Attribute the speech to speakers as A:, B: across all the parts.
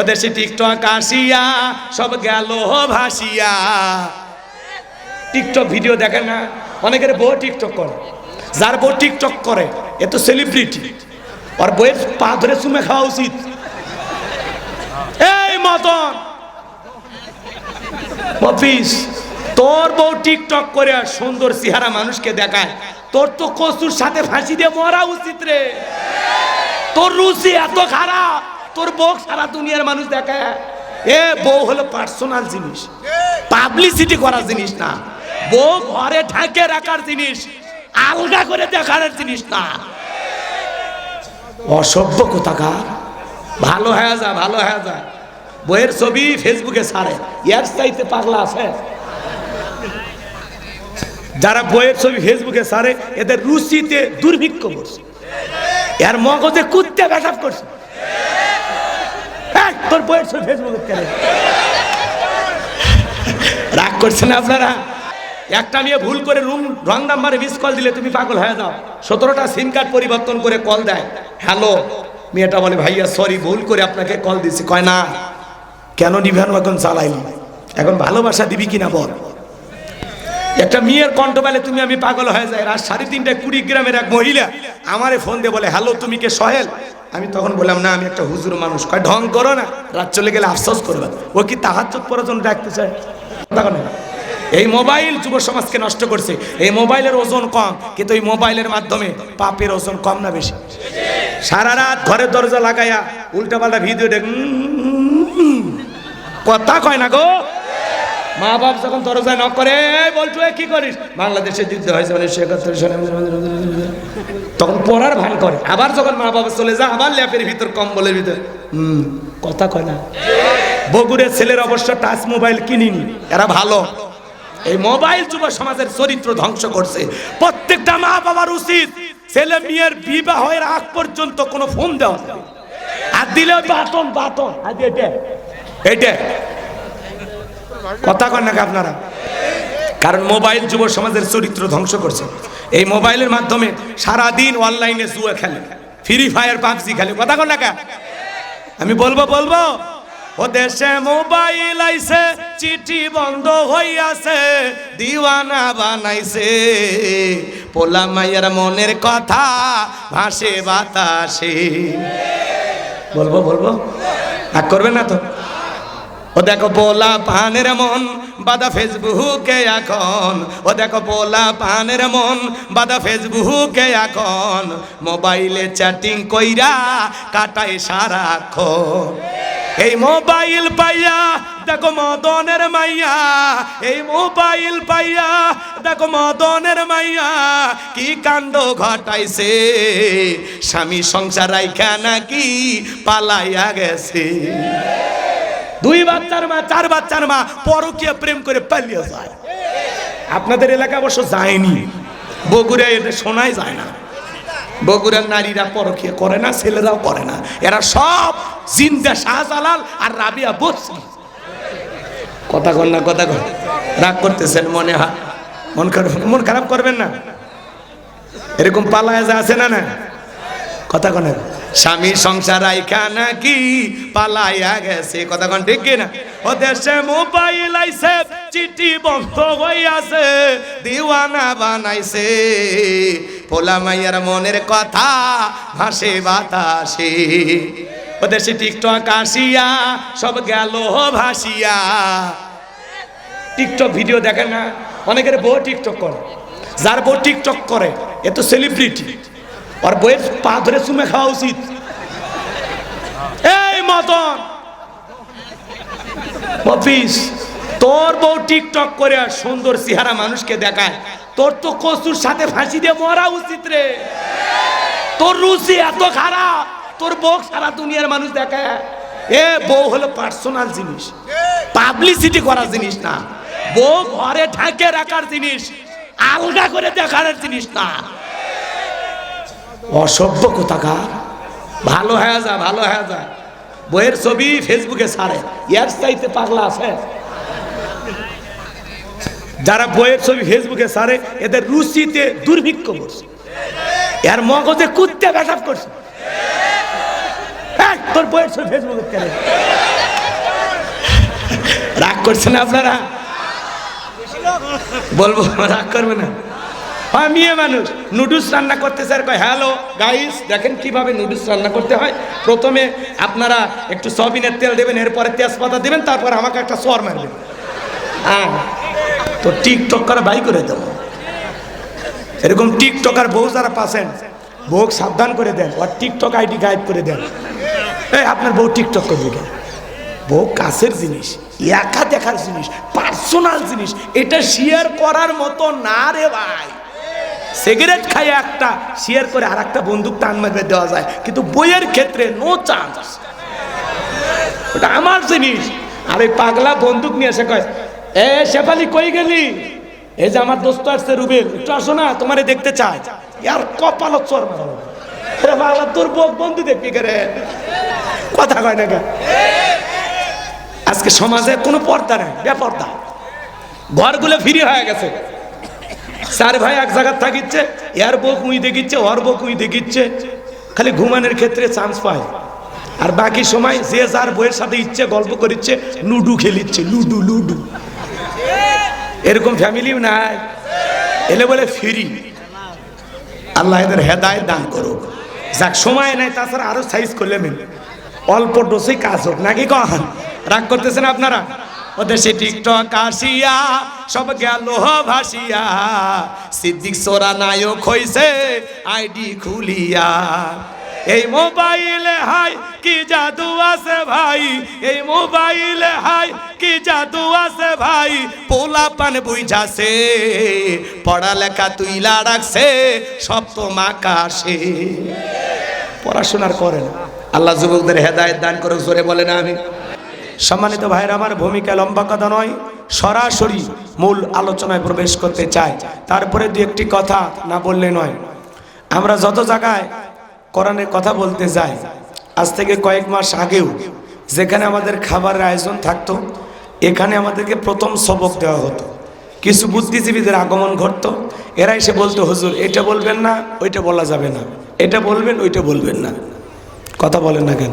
A: ওদের সে টিকটক আসিয়া, সব গেল ভাসিয়া। টিকটক ভিডিও দেখে না? অনেকের বউ টিকটক করে। যার বউ টিকটক করে, এ তো সেলিব্রিটি আর বইয়ের পা ধরে চুমে খাওয়া উচিত। এই মতন অফিস তোর বউ টিকটক করে আর সুন্দর চেহারা মানুষকে দেখায়। তোর তো কচুর সাথে ফাঁসি দিয়ে মরা উচিত রে। তোর রুচি এত খারাপ। তোর বউ সারা দুনিয়ার মানুষ দেখায়। এ, বউ হলো পার্সোনাল জিনিস। পাবলিসিটি করার জিনিস না। বউ ঘরে ঢাকে রাখার জিনিস। আলগা করে দেখার জিনিস না। অসভ্য কোথাকার। ভালো হয়ে যা, ভালো হয়ে যা। বইয়ের ছবি ফেসবুকে ছাড়ে। ইয়ার চাইতে পাগলা আছে। যারা বইয়ের ছবি ফেসবুকে ছাড়ে, এদের রুচিতে দুর্ভিক্ষ করছে এর মগজে কুত্তে পেশাব করছে। তোর বইয়ের ছবি রাগ করছেন আপনারা? একটা নিয়ে ভুল করে রুম রং নাম্বারে মিস কল দিলে তুমি পাগল হয়ে যাও। সতেরোটা সিম কার্ড পরিবর্তন করে কল দেয়। হ্যালো মেয়েটা বলে, ভাইয়া সরি ভুল করে আপনাকে কল দিছি। কয়, না, কেন নিভানো এখন চালাইলি। এখন ভালোবাসা দিবি কিনা বল? একটা মেয়ের কণ্ঠ পেলে তুমি আমি পাগল হয়ে যাই। রাত সাড়ে তিনটায় কুড়ি গ্রামের এক মহিলা আমারে ফোন দিয়ে বলে হ্যালো তুমি কে সহেল? আমি তখন বললাম, না, আমি একটা হুজুর মানুষ। কয়, ঢং করো না, রাত চলে গেলে আফসোস করবে। ও কি তাহার চোখ পর্যন্ত ডাকতে চায়? এই মোবাইল যুব সমাজকে নষ্ট করছে। এই মোবাইলের ওজন কম, কিন্তু এই মোবাইলের মাধ্যমে পাপের ওজন কম না বেশি। সারা রাত ঘরের দরজা লাগাইয়া উল্টা পাল্টা ভিডিও দেখ কথা কয় না গো। মা বাপ যখন দরজায় নক করে, "এই বলটু, এ কি করিস? বাংলাদেশে যুদ্ধ হয়েছে মানে সে সালে তখন পড়ার ভান করে। আবার যখন মা বাবা চলে যায়, আবার ল্যাপের ভিতর, কম্বলের ভিতর। হুম, কথা কয় না। বগুড়ের ছেলের অবশ্য টাচ মোবাইল কিনিনি। এরা ভালো। এই মোবাইল যুব সমাজের চরিত্র ধ্বংস করছে। প্রত্যেকটা মা বাবার উচিত ছেলে মেয়ের বিবাহের আগ পর্যন্ত কোনো ফোন দেওয়া। আর দিলে বাটন বাটন এটা এটা। কথা কন নাকি আপনারা? কারণ মোবাইল যুব সমাজের চরিত্র ধ্বংস করছে। এই মোবাইলের মাধ্যমে সারা দিন অনলাইনে জুয়া খেলে ফ্রি ফায়ার পাবজি খেলে। কথা কন নাকা আমি বলব বলব? ও দেশে মোবাইল আইছে, চিঠি বন্ধ হইয়াছে, দিওয়ানা বানাইছে। পোলা মাইয়ার মনের কথা ভাসে বাতাসে। বলব বলব? রাগ করবেন না তো? ও দেখো পোলা পানের মন, বাদা ফেসবুকে এখন। ও দেখো পোলা পানের মন, বাদা ফেসবুকে এখন। মোবাইলে চ্যাটিং কইরা কাটায় সারাক্ষণ। এই মোবাইল পাইয়া, দেখো মদনের মাইয়া। এই মোবাইল পাইয়া, দেখো মদনের মাইয়া। কি কাণ্ড ঘটাইছে? স্বামী সংসার রাইখা নাকি পালাইয়া গেছে। দুই বাচ্চার মা, চার বাচ্চার মা পরকীয় প্রেম করে পালিয়ে যায়। আপনাদের এলাকা অবশ্য যায়নি। বগুড়া এটা শোনাই যায় না। বগুড়ার নারীরা পরকীয় করে না, ছেলেরাও করে না। এরা সব জিন্দা শাহজালাল আর রাবিয়া বসি কথা কন না, কথা কন। রাগ করতেছেন, মনে হয় মন খারাপ মন খারাপ করবেন না। এরকম পালায় যা আছে না না? কথা কন স্বামী সংসার আইখা নাকি পালাইয়া গেছে। কথা কন ঠিক না ও দেশে মোবাইল আইছে, চিঠি বন্ধ হইয়াছে, দিওয়ানা বানাইছে। পোলা মাইয়ার মনের কথা ভাসে বাতাসে। ও দেশে টিকটক আসিয়া, সব গেল ভাসিয়া। টিকটক ভিডিও দেখেন না? অনেকের বউ টিকটক করে, যার বউ টিকটক করে, এ তো সেলিব্রিটি আর বইয়ের পা ধরে চুমে খাওয়া উচিত। এই মতন অফিস, তোর বউ টিকটক করে সুন্দর চেহারা মানুষকে দেখায়। তোর তো কচুর সাথে ফাঁসি দিয়ে মরা উচিত রে। তোর রুচি এত খারাপ, তোর বউ সারা দুনিয়ার মানুষ দেখায়। এ, বউ হলো পার্সোনাল জিনিস। পাবলিসিটি করার জিনিস না। বউ ঘরে ঢাকে রাখার জিনিস। আলগা করে দেখার জিনিস না। অসভ্য কোথাকার? ভালো হয়ে যা, ভালো হয়ে যা। বইয়ের ছবি ফেসবুকে ছাড়ে। ইয়ার চাইতে পাগলা আছে। যারা বইয়ের ছবি ফেসবুকে ছাড়ে, এদের রুচিতে দুর্ভিক্ষ করছে। এর মগজে কুত্তে পেশাব করছে। তোর বইয়ের ছবি ফেসবুকে কেন করছেন আপনারা? বলব, রাগ করবে না। হয় মানুষ। নুডলস রান্না করতে স্যার কয়, হ্যালো গাইস দেখেন কীভাবে নুডলস রান্না করতে হয়। প্রথমে আপনারা একটু সয়াবিনের তেল দেবেন, এরপরে তেজপাতা দেবেন, তারপর আমাকে একটা সর মারবেন হ্যাঁ তো টিকটক করে বাই করে দেবো। এরকম টিকটকার বউ যারা পাচ্ছেন বউ সাবধান করে দেন আর টিকটক আইডি গাইড করে দেন। এই, আপনার বউ টিকটক করবে কেন? বউ কাছের জিনিস, একা দেখার জিনিস, পার্সোনাল জিনিস, এটা শেয়ার করার মতো না রে ভাই। সিগারেট খাই একটা শেয়ার করে আর একটা বন্দুক টান মারবে দেওয়া যায়। কিন্তু বইয়ের ক্ষেত্রে নো চান্স ওটা আমার জিনিস। আর ওই পাগলা বন্দুক নিয়ে এসে কয়, এ শেফালি, কই গেলি? এই যে আমার দোস্ত আসছে রুবেল, একটু আসো না, তোমারে দেখতে চাই। ইয়ার কপাল চর পাগলা, তোর বন্ধু দেখবি কে কথা কয় না? আজকে সমাজে কোনো পর্দা নেই, বেপর্দা। ঘরগুলো ফ্রি হয়ে গেছে। চার ভাই এক জায়গার থাকিচ্ছে এর বউ কুই দেখিচ্ছে ওর বউ কুই দেখিচ্ছে। খালি ঘুমানোর ক্ষেত্রে চান্স পায়। আর বাকি সময় যে যার বইয়ের সাথে ইচ্ছে গল্প করিচ্ছে, লুডু খেলিচ্ছে, লুডু লুডু। এরকম ফ্যামিলিও নাই। এলে বলে ফিরি আল্লাহ এদের হেদায় দান করুক। যাক, সময় নাই, তাছাড়া আরও সাইজ করলে মেন অল্প ডোসেই কাজ হোক, নাকি কন? রাগ করতেছেন আপনারা? ওদের সে টিকটক আসিয়া, সব গেল ভাসিয়া। সিদ্দিক সোরা নায়ক হইছে, আইডি খুলিয়া। এই মোবাইলে হাই, কি জাদু আছে ভাই? এই মোবাইলে হাই, কি জাদু আছে ভাই? পোলা পান বুঝাছে, পড়ালেখা তুইলা রাখছে, সপ্তম আকাশে। পড়াশোনার করে না। আল্লাহ যুবকদের হেদায়েত দান করে জোরে বলে না আমি সম্মানিত ভাইয়ের, আমার ভূমিকা লম্বা কথা নয়, সরাসরি মূল আলোচনায় প্রবেশ করতে চাই। তারপরে দু একটি কথা না বললে নয়। আমরা যত জায়গায় কোরআনের কথা বলতে যাই, আজ থেকে কয়েক মাস আগেও যেখানে আমাদের খাবারের আয়োজন থাকতো, এখানে আমাদেরকে প্রথম সবক দেওয়া হতো। কিছু বুদ্ধিজীবীদের আগমন ঘটতো, এরা এসে বলতো, হুজুর, এটা বলবেন না, ওইটা বলা যাবে না। এটা বলবেন, ওইটা বলবেন না। কথা বলেন না কেন?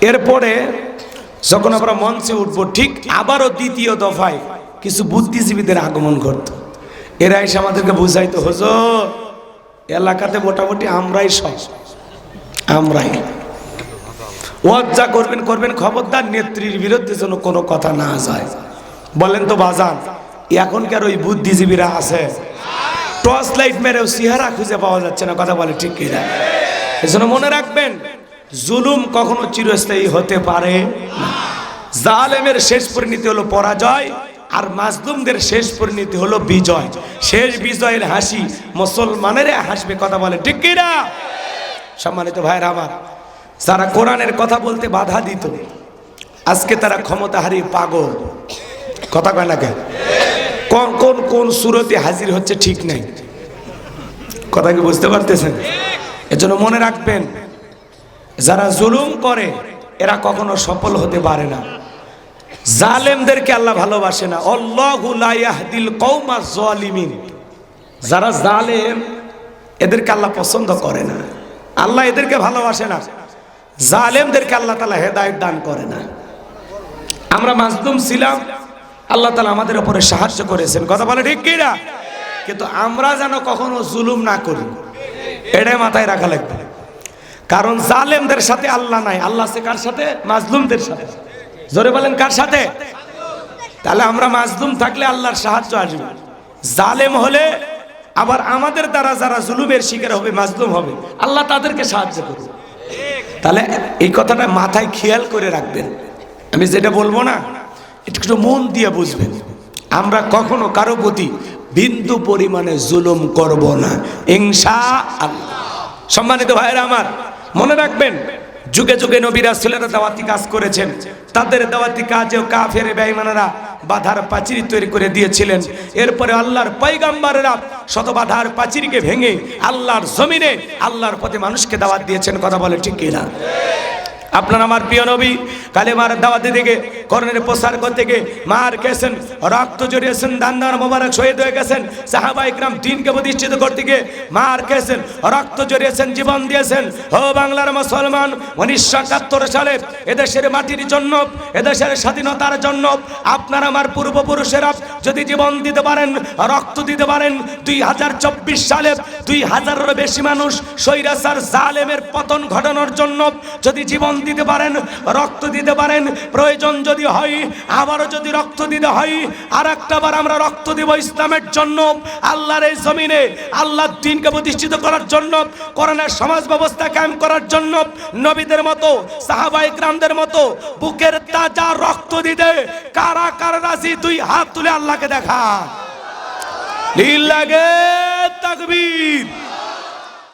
A: এরপরে যখন আমরা মঞ্চে উঠবো, ঠিক আবারও দ্বিতীয় দফায় কিছু বুদ্ধিজীবীদের আগমন ঘটতো। এরা এসে আমাদেরকে বুঝাইতো, হুজুর, এলাকাতে মোটামুটি আমরাই সব। আমরাই। ওয়াজ যা করবেন করবেন, খবরদার নেত্রীর বিরুদ্ধে যেন কোনো কথা না যায়। বলেন তো, বাজান এখনকার ওই বুদ্ধিজীবীরা আছে? টর্চ লাইট মেরেও চেহারা খুঁজে পাওয়া যাচ্ছে না, কথা বলে ঠিক কিনা। এজন্য মনে রাখবেন জুলুম কখনো চিরস্থায়ী হতে পারে জালেমের শেষ পরিণতি হলো পরাজয়, আর মাজলুমদের শেষ পরিণতি হলো বিজয়। শেষ বিজয়ের হাসি মুসলমানের হাসবে, কথা বলে। ঠিক কিনা সম্মানিত ভাইরা আমার, যারা কোরআনের কথা বলতে বাধা দিত, আজকে তারা ক্ষমতা হারিয়ে পাগল। কথা কয় না কেন? কোন কোন কোন সুরতে হাজির হচ্ছে ঠিক নাই? কথা কি বুঝতে পারতেছেন? এজন্য মনে রাখবেন যারা জুলুম করে, এরা কখনো সফল হতে পারে না। জালেমদেরকে আল্লাহ ভালোবাসে না। অল্লাহু লা ইয়াহদিল কওমা জালিমিন। যারা জালেম, এদেরকে আল্লাহ পছন্দ করে না। আল্লাহ এদেরকে ভালোবাসে না। জালেমদেরকে আল্লাহ তালা হেদায়েত দান করে না। আমরা মাজলুম ছিলাম। আল্লাহ তালা আমাদের উপরে সাহায্য করেছেন। কথা বলে ঠিক কিনা? কিন্তু আমরা যেন কখনো জুলুম না করি, এটাই মাথায় রাখা লাগবে। কারণ জালেমদের সাথে আল্লাহ নাই। আল্লাহ আছে কার সাথে? মাজলুমদের সাথে। জোরে বলেন, কার সাথে? তাহলে আমরা মাজলুম থাকলে আল্লাহর সাহায্য আসবে। জালেম হলে আবার আমাদের দ্বারা যারা জুলুমের শিকার হবে, মাজলুম হবে। আল্লাহ তাদেরকে সাহায্য করবে তাহলে এই কথাটা মাথায় খেয়াল করে রাখবেন। আমি যেটা বলব না, একটু মন দিয়ে বুঝবেন। আমরা কখনো কারও প্রতি বিন্দু পরিমাণে জুলুম করব না। ইনশা আল্লাহ। সম্মানিত ভাইয়েরা আমার মনে রাখবেন, যুগে যুগে নবীরা ছেলেরা দাওয়াতি কাজ করেছেন। তাদের দাওয়াতি কাজেও কাফের বেঈমানেরা বাধার প্রাচীর তৈরি করে দিয়েছিলেন। এরপরে আল্লাহর পয়গাম্বারেরা শত বাধার পাচিরিকে ভেঙে আল্লাহর জমিনে আল্লাহর পথে মানুষকে দাওয়াত দিয়েছেন, কথা বলে ঠিক কিনা? আপনার আমার প্রিয় নবী, কালেমার দাওয়াতে দিকে করণের প্রসার করতে গিয়ে মার খেয়েছেন, রক্ত জড়িয়েছেন, দান্দার মোবারক শহীদ হয়ে গেছেন, সাহাবা ইকরাম দিনকে প্রতিষ্ঠিত করতে গিয়ে মার খেয়েছেন, রক্ত জড়িয়েছেন, জীবন দিয়েছেন। ও বাংলার মুসলমান, উনিশশো একাত্তর সালে এদেশের মাটির জন্য এদেশের স্বাধীনতার জন্য আপনার আমার পূর্বপুরুষেরা যদি জীবন দিতে পারেন, রক্ত দিতে পারেন, দুই হাজার চব্বিশ সালে দুই হাজারেরও বেশি মানুষ সৈরাসার জালেমের পতন ঘটানোর জন্য যদি জীবন দিতে পারেন, রক্ত দিতে পারেন, প্রয়োজন যদি হয়, আবারও যদি রক্ত দিতে হয় আর একটা বার আমরা রক্ত দিব ইসলামের জন্য, আল্লাহর এই জমিনে, আল্লাহর দিনকে প্রতিষ্ঠিত করার জন্য করোনার সমাজ ব্যবস্থা কায়েম করার জন্য, নবীদের মতো সাহাবাই গ্রামদের মতো, বুকের তাজা রক্ত দিতে কারা কারা রাজি? দুই হাত তুলে আল্লাহকে দেখা লাগে তাকবীর।